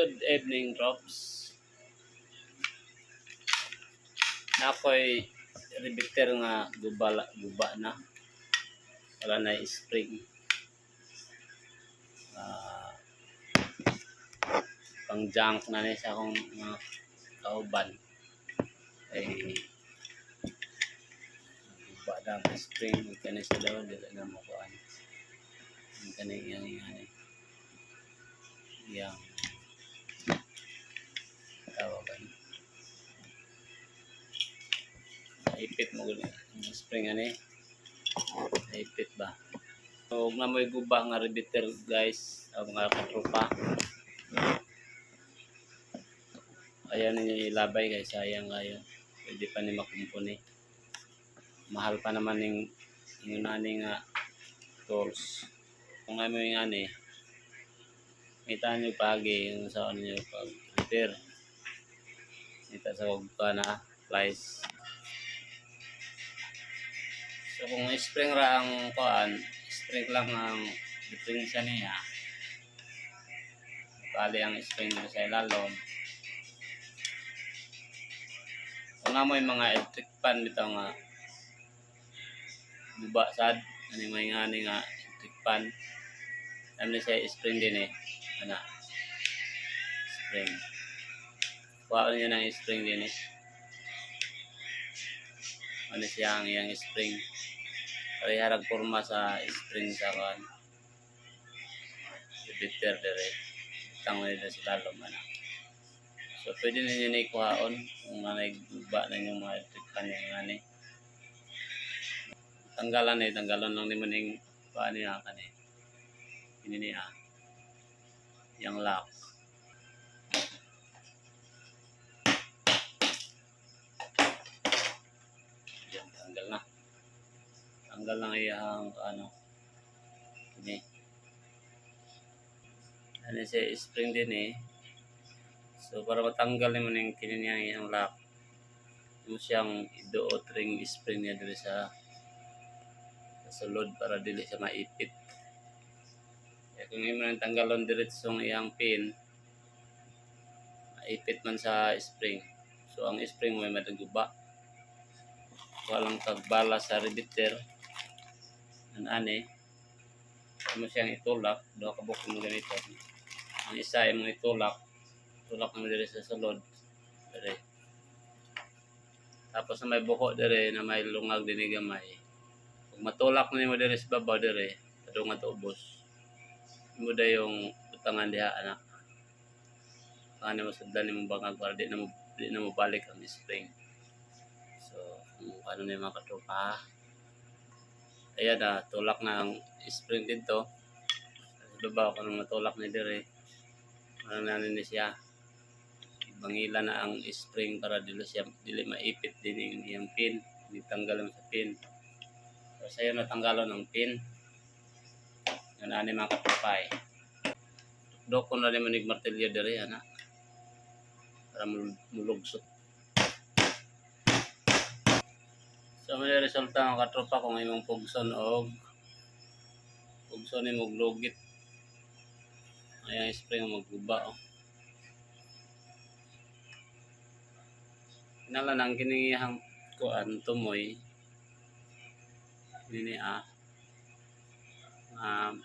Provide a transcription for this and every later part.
Good evening, drops. Na ako'y rebiter nga guba, guba na. Wala na spring. Ah, pang junk na ni sa akong mga kauban. Ay guba na ang spring. Magkani sa daw, dila na mo kuhan. Magkani yang yang yang gud spring ani. Naipit ba? So, huwag na mo'y guba nga rebiter guys, ang mga katropa. Ayan ninyo ilabay guys, sayang kayo. Pwede pa ni makumpuni. Mahal pa naman yung yung nani nga tools. Kung ano yung ani, kita nyo pagi yung sa ano nyo pag repair. Kita sa wag ka na flies. So kung spring ra ang kuan, spring lang ang diferensya niya. Bali ang spring nila sa ilalom. Nga mo yung mga electric fan dito nga buba sad, yung mga nga nga electric fan. Ano siya spring din eh. Ano? Spring. Kuha niya ng spring din eh. Ano siya ang iyang spring. Pariharag forma sa spring sa kan. Bitter dire. Tang nila sila lumana. So pwede ninyo na ikuhaon kung nga nagbuba na yung mga electric pan yung nga ni. Tanggalan eh, tanggalan lang naman yung paano niya kan eh. Ini niya. Yung lock. Na iyang ano. Ini. Ano siya, spring din eh. So, para matanggal naman yung kininiya iyang lock. Yung siyang iduot ring spring niya dito sa sa sulod para dili siya maipit. Kaya kung imo nang tanggalon diretsong iyang pin, maipit man sa spring. So ang spring mo ay mataguba. Walang tagbala sa rebiter. Ang ane, mo siyang itulak, doon ka bukong mo ganito. Ang isa ay mo itulak, tulak mo dire sa sulod. Dire. Tapos na may buko dire na may lungag din gamay. Kung matulak na mo dire sa babaw dire, padung nga ubos mo da yung utangan diha anak. Ano mo sundan mo bangag para di na mo di na mo balik ang spring. So, kung ano na yung mga katropa. Ayan na, tulak na ang spring dito. Baba ko nang matulak na dire. Ano na ni siya. Bangila na ang spring para dili siya dili maipit din yung iyang pin. Ditanggal mo sa pin. So, sa'yo natanggalan ng pin. Yan ani mga kapapay. Doko na naman ni martilyo diri ana. Para mul- mulugsot. So may resulta mga katropa kung imong pugson og pugson ni mog lugit. Ayan spray nga magguba oh. Kinala nang kinihang kuan tumoy. Ini ah um,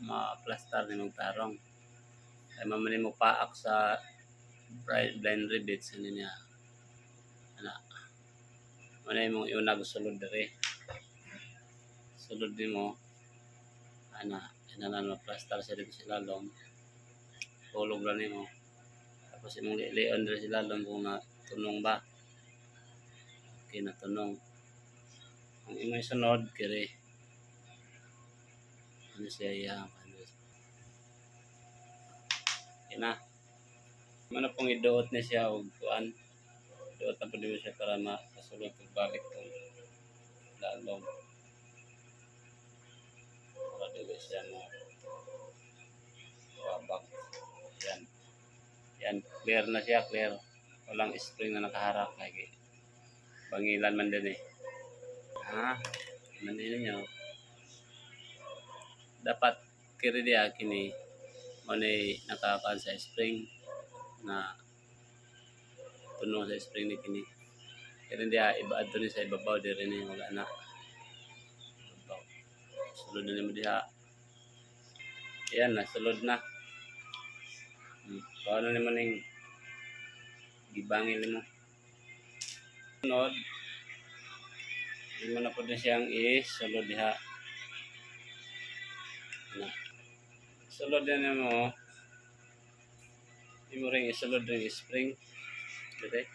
ma-plaster ni mong tarong. Ay mamani mo paak sa blind, rivets ano niya. Ana. Mana imong iunag sulod dere. Sulod ni mo. Ana, inanan mo plaster sa dito sa lalom. Tulog lang nimo. Tapos imong lileon dere sa lalom kung na tunong ba. Okay na tunong. Ang imong sunod kiri ano siya iya ano na ano pong iduot niya siya og kuan iduot na po siya para makasulot og balik tong lalong para dili siya mo wabak yan. Yan clear na siya clear. Walang spring na nakaharap kay bangilan man din eh. Ha? Manino niyo dapat kiri dia kini mo ni nakakaan sa spring na puno sa spring ni kini. Kaya hindi ah, iba adto ni sa ibabaw di rin ni wala na. Ibabaw. Sulod na nimo diha. Ayan na, sulod na. Hmm. Paano naman yung gibangin mo? Sunod, hindi mo na po din siyang isulod diha. Na. Sulod din mo. Hindi mo rin isulod rin spring. Dito.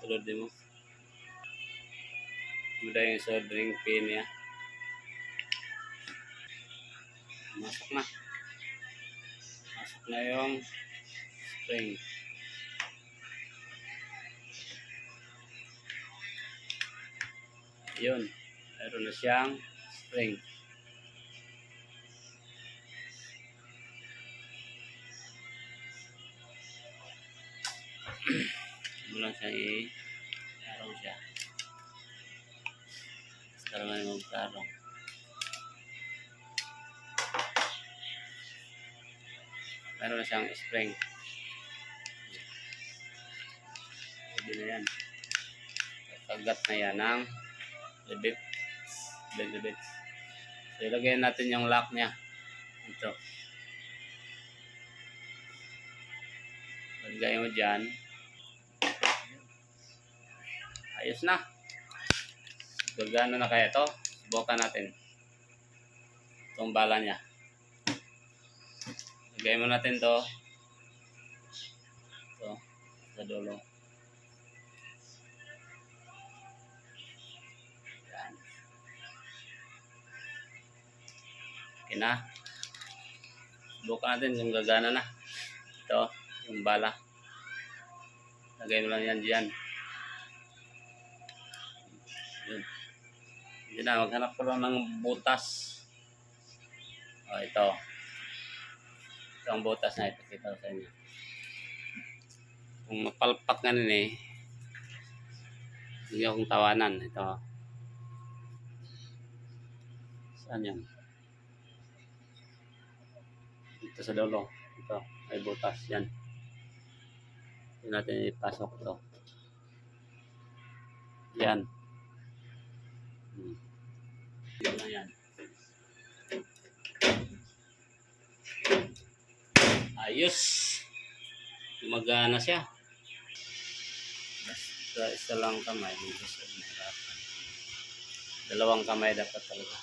Sulod din mo. Muda yung isulod rin pin niya. Masok na. Masok na yung spring. Yun. Meron na siyang spring. Mo lang siya i tarong siya. Naman yung magtarong. Meron na siyang spring. Pwede na yan. Kagat na yan ng libit. Libit. So, ilagay natin yung lock niya. Ito. Lagay mo dyan. Ayos na. Gagano na kaya to? Subukan natin. Itong bala niya. Lagay mo natin to. Ito. Sa dulo. Yan. Okay na. Subukan natin kung gagana na. Ito. Yung bala. Lagay mo lang yan dyan. Hindi na, maghanap ko lang ng butas. O, ito. Ito ang butas na ito. Kita sa inyo. Kung mapalpak nga nun eh, hindi akong tawanan. Ito. Saan yan? Ito sa dulo. Ito. May butas. Yan. Hindi natin ipasok ito. Yan. Hmm. Yan na yan. Ayos. Gumagana siya. Basta isa lang kamay. Siya mahirapan. Dalawang kamay dapat talaga.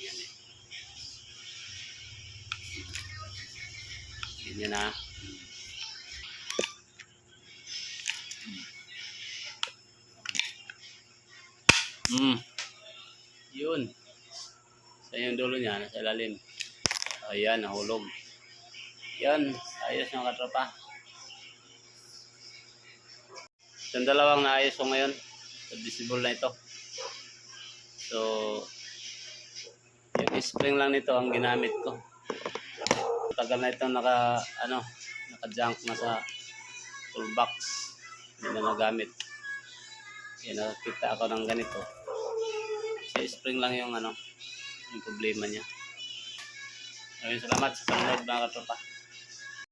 Yan eh. Yan na. Hmm. Yun. Sa yung dulo niya, nasa ilalim. Ayan, nahulog. Yan, ayos ng katropa. Yung dalawang naayos ko ngayon. So, visible na ito. So, yung spring lang nito ang ginamit ko. Tagal na ito naka, ano, naka-junk na sa toolbox. Hindi na nagamit. Yan, nakakita ako ng ganito. Si spring lang yung ano, yung problema niya. Ayun, salamat sa panonood mga katropa.